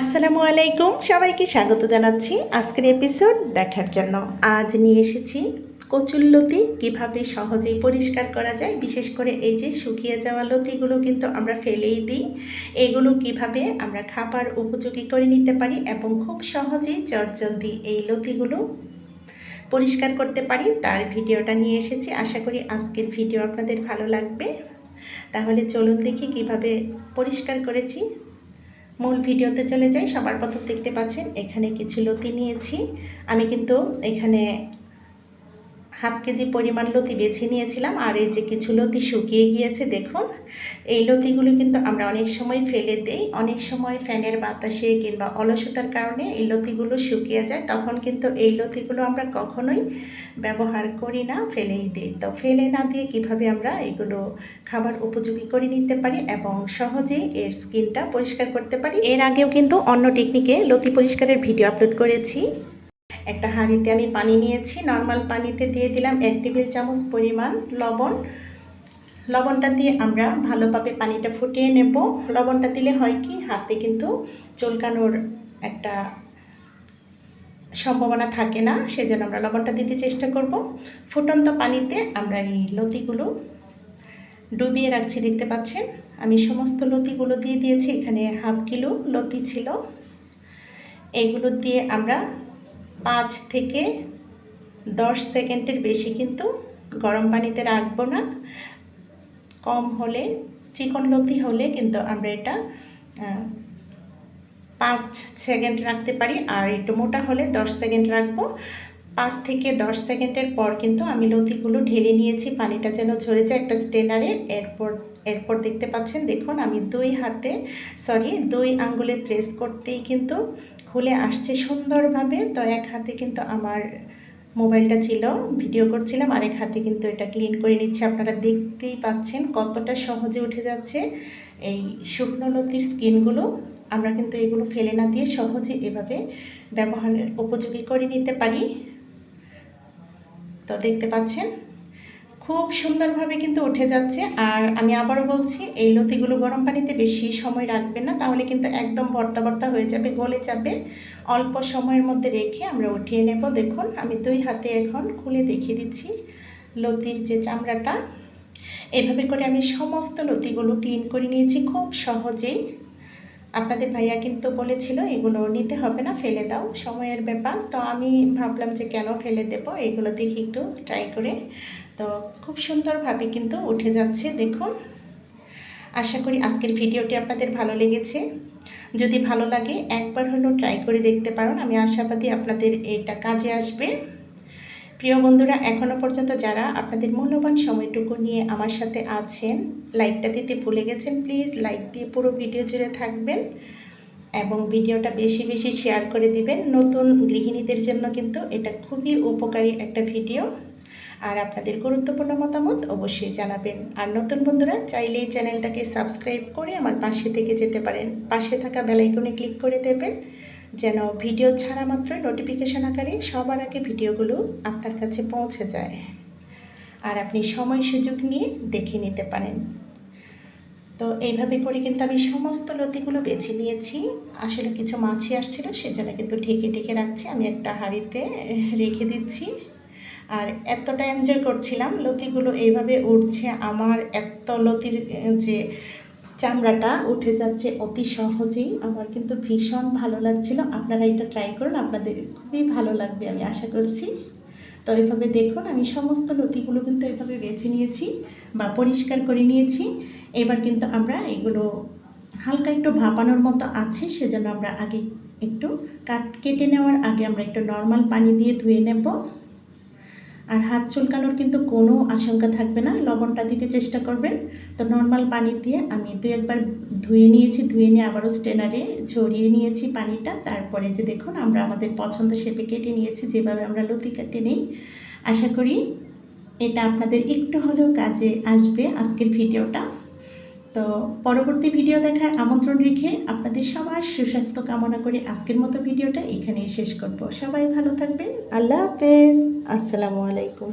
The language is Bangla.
আসসালামু আলাইকুম। সবাইকে স্বাগত জানাচ্ছি আজকের এপিসোড দেখার জন্য। আজ নিয়ে এসেছি কচুল্লতি কীভাবে সহজেই পরিষ্কার করা যায়, বিশেষ করে এই যে শুকিয়ে যাওয়া লতিগুলো কিন্তু আমরা ফেলেই দিই। এগুলো কীভাবে আমরা খাবার উপযোগী করে নিতে পারি এবং খুব সহজেই চটজলদি এই লতিগুলো পরিষ্কার করতে পারি, তার ভিডিওটা নিয়ে এসেছি। আশা করি আজকের ভিডিও আপনাদের ভালো লাগবে। তাহলে চলুন দেখি কীভাবে পরিষ্কার করেছি। মূল ভিডিওতে চলে যাই। সবার প্রথম দেখতে পাচ্ছেন, এখানে কিছু লতি নিয়েছি। আমি কিন্তু এখানে হাফ কেজি পরিমাণ লতি বেছে নিয়েছিলাম আর এই যে কিছু লতি শুকিয়ে গিয়েছে, দেখুন। এই লতিগুলো কিন্তু আমরা অনেক সময় ফেলে দেই। অনেক সময় ফ্যানের বাতাসে কিংবা অলসতার কারণে এই লতিগুলো শুকিয়ে যায়। তখন কিন্তু এই লতিগুলো আমরা কখনোই ব্যবহার করি না, ফেলেই দিই। তো ফেলে না দিয়ে কীভাবে আমরা এগুলো খাবার উপযোগী করে নিতে পারি এবং সহজেই এর স্কিনটা পরিষ্কার করতে পারি? এর আগেও কিন্তু অন্য টেকনিকে লতি পরিষ্কারের ভিডিও আপলোড করেছি। একটা হাঁড়িতে আমি পানি নিয়েছি নর্মাল পানিতে দিয়ে দিলাম এক টেবিল চামচ পরিমাণ লবণ। লবণটা দিয়ে আমরা ভালোভাবে পানিটা ফুটিয়ে নেব। লবণটা দিলে হয় কি, হাতে কিন্তু চুলকানোর একটা সম্ভাবনা থাকে না, সেজন্য আমরা লবণটা দিতে চেষ্টা করব। ফুটন্ত পানিতে আমরা এই লতিগুলো ডুবিয়ে রাখছি, দেখতে পাচ্ছেন? আমি সমস্ত লতিগুলো দিয়ে দিয়েছি, এখানে হাফ কিলো লতি ছিল। এইগুলো দিয়ে আমরা পাঁচ থেকে দশ সেকেন্ডের বেশি কিন্তু গরম পানিতে রাখব না। কম হলে, চিকন লতি হলে কিন্তু আমরা এটা পাঁচ সেকেন্ড রাখতে পারি। আর একটু মোটা হলে দশ সেকেন্ড রাখব। পাঁচ থেকে দশ সেকেন্ডের পর কিন্তু আমি লতিগুলো ঢেলে নিয়েছি। পানিটা যেন ঝরে যায় একটা স্টেনারে এরপর এরপর দেখতে পাচ্ছেন, দেখুন আমি দুই হাতে সরি দুই আঙ্গুলে প্রেস করতেই কিন্তু খুলে আসছে সুন্দরভাবে। তো এক হাতে কিন্তু আমার মোবাইলটা ছিল ভিডিও করছিলাম, আরেক হাতে কিন্তু এটা ক্লিন করে নিচ্ছে। আপনারা দেখতেই পাচ্ছেন কতটা সহজে উঠে যাচ্ছে এই শুকনো লতির স্কিনগুলো। আমরা কিন্তু এগুলো ফেলে না দিয়ে সহজে এভাবে ব্যবহারের উপযোগী করে নিতে পারি। তো দেখতে পাচ্ছেন খুব সুন্দরভাবে কিন্তু উঠে যাচ্ছে। আর আমি আবারও বলছি, এই লতিগুলো গরম পানিতে বেশি সময় রাখবেন না, তাহলে কিন্তু একদম ভর্তা ভর্তা হয়ে যাবে, গলে যাবে। অল্প সময়ের মধ্যে রেখে আমরা উঠিয়ে নেব। দেখুন, আমি দুই হাতে এখন খুলে দেখিয়ে দিচ্ছি লতির যে চামড়াটা। এভাবে করে আমি সমস্ত লতিগুলো ক্লিন করে নিয়েছি খুব সহজেই। আপনাদের ভাইয়া কিন্তু বলেছিল, এগুলো নিতে হবে না, ফেলে দাও, সময়ের ব্যাপার। তো আমি ভাবলাম যে কেন ফেলে দেব? এগুলো দেখি একটু, ট্রাই করে। তো খুব সুন্দরভাবে কিন্তু উঠে যাচ্ছে, দেখুন। আশা করি আজকের ভিডিওটি আপনাদের ভালো লেগেছে। যদি ভালো লাগে, একবার হলো ট্রাই করে দেখতে পারেন। আমি আশাবাদী আপনাদের এটা কাজে আসবে। প্রিয় বন্ধুরা এখনও পর্যন্ত যারা আপনাদের মূল্যবান সময়টুকু নিয়ে আমার সাথে আছেন লাইকটা দিতে ভুলে গেছেন প্লিজ লাইক দিয়ে পুরো ভিডিও জুড়ে থাকবেন এবং ভিডিওটা বেশি বেশি শেয়ার করে দিবেন। নতুন গৃহিণীদের জন্য কিন্তু এটা খুবই উপকারী একটা ভিডিও আর আপনাদের গুরুত্বপূর্ণ মতামত অবশ্যই জানাবেন। আর নতুন বন্ধুরা চাইলেই চ্যানেলটাকে সাবস্ক্রাইব করে আমার পাশে থেকে যেতে পারেন। পাশে থাকা বেলাইকনে ক্লিক করে দেবেন, যেন ভিডিও ছাড়া মাত্র নোটিফিকেশান আকারে সবার আগে ভিডিওগুলো আপনার কাছে পৌঁছে যায়। আর আপনি সময় সুযোগ নিয়ে দেখে নিতে পারেন। তো এইভাবে করে কিন্তু আমি সমস্ত লতিগুলো বেছে নিয়েছি। আসলে কিছু মাছি আসছিল, সেজন্য কিন্তু ঢেকে ঢেকে রাখছি। আমি একটা হাঁড়িতে রেখে দিচ্ছি। আর এতটা এনজয় করছিলাম। লতিগুলো এইভাবে উঠছে। আমার এত লতির যে চামড়াটা উঠে যাচ্ছে অতি সহজেই। আমার কিন্তু ভীষণ ভালো লাগছিল। আপনারা এটা ট্রাই করুন। আপনাদের খুবই ভালো লাগবে আমি আশা করছি। তো এইভাবে দেখুন, আমি সমস্ত লতিগুলো কিন্তু এইভাবে বেছে নিয়েছি বা পরিষ্কার করে নিয়েছি। এবার কিন্তু আমরা এগুলো হালকা একটু ভাপানোর মতো আছে, সেজন্য আমরা আগে একটু কাট, কেটে নেওয়ার আগে আমরা একটু নর্মাল পানি দিয়ে ধুয়ে নেব। আর হাত চুলকানোর কিন্তু কোনো আশঙ্কা থাকবে না, লবণটা দিতে চেষ্টা করবেন। তো নর্মাল পানি দিয়ে আমি দু একবার ধুয়ে নিয়েছি, ধুয়ে নিয়ে আবারও স্টেনারে ঝরিয়ে নিয়েছি পানিটা। তারপরে যে দেখুন আমরা আমাদের পছন্দ শেপে কেটে নিয়েছি, যেভাবে আমরা লতি কেটে নিই। আশা করি এটা আপনাদের একটু হলেও কাজে আসবে আজকের ভিডিওটা তো পরবর্তী ভিডিও দেখার আমন্ত্রণ রেখে আপনাদের সবার সুস্বাস্থ্য কামনা করে আজকের মতো ভিডিওটা এখানেই শেষ করব। সবাই ভালো থাকবেন। আল্লাহ হাফেজ। আসসালামু আলাইকুম।